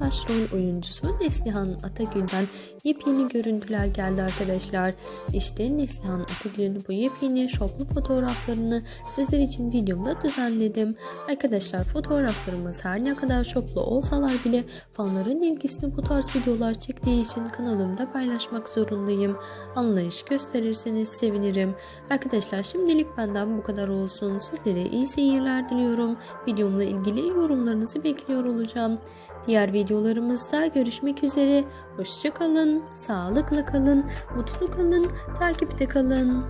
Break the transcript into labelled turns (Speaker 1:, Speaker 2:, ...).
Speaker 1: başrol oyuncusu Neslihan Atagül'den yepyeni görüntüler geldi arkadaşlar. İşte Neslihan Atagül'ün bu yepyeni şoplu fotoğraflarını sizler için videomda düzenledim. Arkadaşlar fotoğraflarımız her ne kadar şoplu olsalar bile fanların ilgisini bu tarz videolar çektiği için kanalımda paylaşmak zorundayım. Anlayış gösterirseniz sevinirim. Arkadaşlar şimdilik benden bu kadar olsun. Sizlere iyi seyirler diliyorum. Videomla ilgili yorumlarınızı bekliyor olacağım. Diğer videolarımızda görüşmek üzere. Hoşçakalın, sağlıklı kalın, mutlu kalın, takipte kalın.